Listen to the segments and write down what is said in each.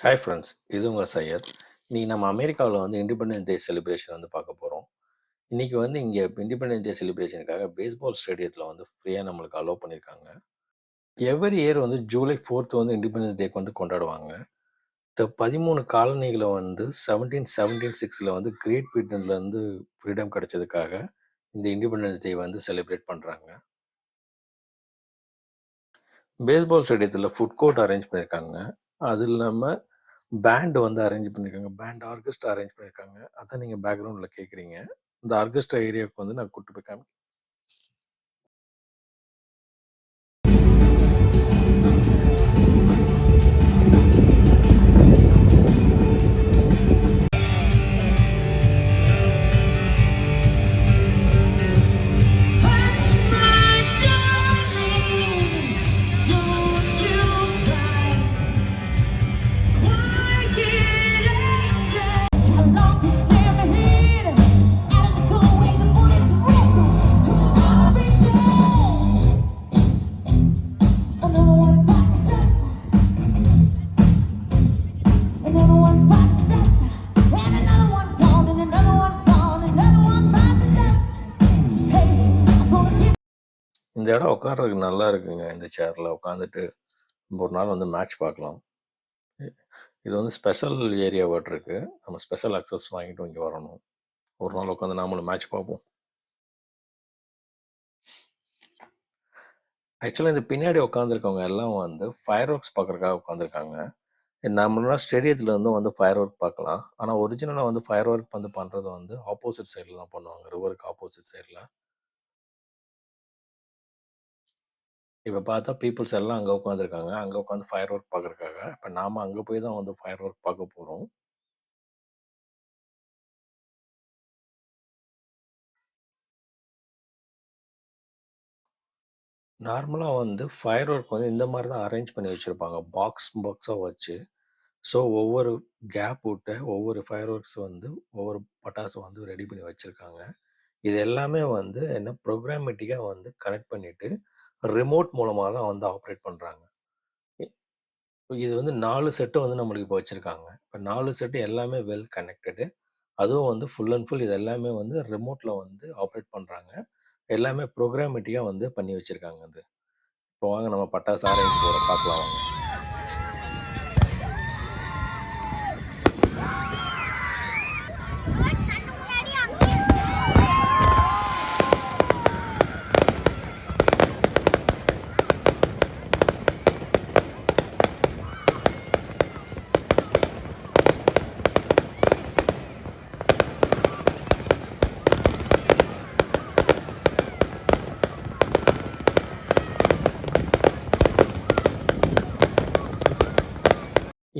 Hi friends இது உங்கள் சையத். இன்றைக்கி நம்ம அமெரிக்காவில் வந்து இண்டிபெண்டன்ஸ் டே செலிப்ரேஷன் வந்து பார்க்க போகிறோம் இன்றைக்கி வந்து இங்கே இண்டிபெண்டன்ஸ் டே செலிப்ரேஷனுக்காக பேஸ்பால் ஸ்டேடியத்தில் வந்து ஃப்ரீயாக நம்மளுக்கு அலோவ் பண்ணியிருக்காங்க எவ்ரி இயர் வந்து ஜூலை ஃபோர்த் வந்து இண்டிபெண்டன்ஸ் டேக்கு வந்து கொண்டாடுவாங்க. இந்த பதிமூணு காலனிகளை வந்து செவன்டீன் செவன்டீன் சிக்ஸில் வந்து கிரேட் பிரிட்டன்லேருந்து ஃப்ரீடம் கிடைச்சதுக்காக இந்த இண்டிபெண்டன்ஸ் டே வந்து செலிப்ரேட் பண்ணுறாங்க பேஸ்பால் ஸ்டேடியத்தில் ஃபுட் கோர்ட் அரேஞ்ச் பண்ணியிருக்காங்க அது இல்லாமல் பேண்ட் வந்து அரேஞ்ச் பண்ணியிருக்காங்க பேண்ட் ஆர்கெஸ்ட்ரா அரேஞ்ச் பண்ணியிருக்காங்க அதான் நீங்கள் பேக்ரவுண்டில் கேட்குறீங்க இந்த ஆர்கெஸ்ட்ரா ஏரியாவுக்கு வந்து நான் கூட்டு போய் காமி இந்த இடம் உட்கார்றதுக்கு நல்லா இருக்குங்க. இந்த சேரில் உட்காந்துட்டு ஒரு நாள் வந்து மேட்ச் பார்க்கலாம். இது வந்து ஸ்பெஷல் ஏரியா இருக்கு. நம்ம ஸ்பெஷல் அக்சஸ் வாங்கிட்டு இங்கே வரணும். ஒரு நாள் உட்காந்து நாமளும் மேட்ச் பார்ப்போம். ஆக்சுவலாக இந்த பின்னாடி உட்காந்துருக்கவங்க எல்லாம் வந்து ஃபயர் ஒர்க்ஸ் பார்க்குறக்காக உட்காந்துருக்காங்க நம்மளாம் ஸ்டேடியத்தில் இருந்தும் வந்து ஃபயர் ஒர்க் பார்க்கலாம். ஆனால் ஒரிஜினலாக வந்து ஃபயர் ஒர்க் வந்து பண்ணுறது வந்து ஆப்போசிட் சைடில் தான் பண்ணுவாங்க. ரிவருக்கு ஆப்போசிட் சைடில். இப்போ பார்த்தா பீப்புள்ஸ் எல்லாம் அங்கே உட்காந்துருக்காங்க அங்கே உட்காந்து ஃபயர் ஒர்க் பார்க்குறக்காக இப்போ நாம் அங்கே போய் தான் வந்து ஃபயர் ஒர்க் பார்க்க போகிறோம் நார்மலாக வந்து ஃபயர் ஒர்க் வந்து இந்த மாதிரி தான் அரேஞ்ச் பண்ணி வச்சுருப்பாங்க. பாக்ஸ் பாக்ஸாக வச்சு. ஸோ ஒவ்வொரு கேப் விட்ட ஒவ்வொரு ஃபயர் ஒர்க்ஸ் வந்து ஒவ்வொரு பட்டாசு வந்து ரெடி பண்ணி வச்சுருக்காங்க. இது எல்லாமே வந்து என்ன ப்ரோக்ராமேட்டிக்காக வந்து கனெக்ட் பண்ணிவிட்டு ரிமோட் மூலமாக தான் வந்து ஆப்ரேட் பண்ணுறாங்க இது வந்து நாலு செட்டு வந்து நம்மளுக்கு இப்போ வச்சுருக்காங்க. இப்போ நாலு செட்டு எல்லாமே வெல் கனெக்டடு அதுவும் வந்து ஃபுல் அண்ட் ஃபுல் இது எல்லாமே வந்து ரிமோட்டில் வந்து ஆப்ரேட் பண்ணுறாங்க எல்லாமே ப்ரோக்ராமேட்டிக்காக வந்து பண்ணி வச்சுருக்காங்க அது இப்போ வாங்க நம்ம பட்டாசு ஆரம்பிச்சு போகிற பார்க்கலாம் வாங்க.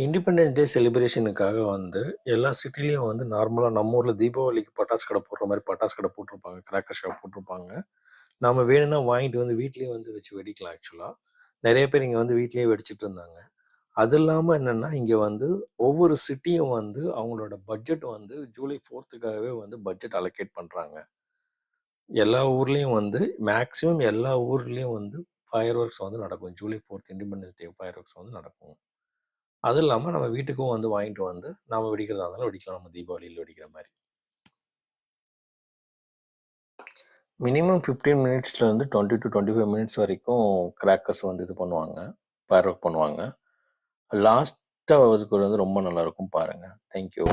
இண்டிபெண்டன்ஸ் டே செலிப்ரேஷனுக்காக வந்து எல்லா சிட்டிலையும் வந்து நார்மலாக நம்ம ஊரில் தீபாவளிக்கு பட்டாசு கடை போடுற மாதிரி பட்டாசு கடை போட்டிருப்பாங்க. கிராக்கர் ஷாப் போட்டிருப்பாங்க. நம்ம வேணும்னா வாங்கிட்டு வந்து வீட்லேயே வந்து வச்சு வெடிக்கலாம் ஆக்சுவலாக நிறைய பேர் இங்கே வந்து வீட்லேயே வெடிச்சிட்டு இருந்தாங்க. அது இல்லாமல் என்னென்னா இங்கே வந்து ஒவ்வொரு சிட்டியும் வந்து அவங்களோட பட்ஜெட் வந்து ஜூலை ஃபோர்த்துக்காகவே வந்து பட்ஜெட் அலோகேட் பண்ணுறாங்க எல்லா ஊர்லேயும் வந்து மேக்ஸிமம் எல்லா ஊர்லேயும் வந்து ஃபயர் ஒர்க்ஸ் வந்து நடக்கும். July fourth independence day fireworks வந்து நடக்கும். அது இல்லாமல் நம்ம வீட்டுக்கும் வந்து வாங்கிட்டு வந்து நாம் வெடிக்கிறதா இருந்தாலும் வெடிக்கலாம். நம்ம தீபாவளியில் வெடிக்கிற மாதிரி. Minimum fifteen மினிட்ஸ்லேருந்து twenty to twenty five minutes வரைக்கும் கிராக்கர்ஸ் வந்து இது பண்ணுவாங்க. ஃபயர் ஒர்க் பண்ணுவாங்க லாஸ்ட்டாக வந்து ரொம்ப நல்லாயிருக்கும் பாருங்கள் தேங்க்யூ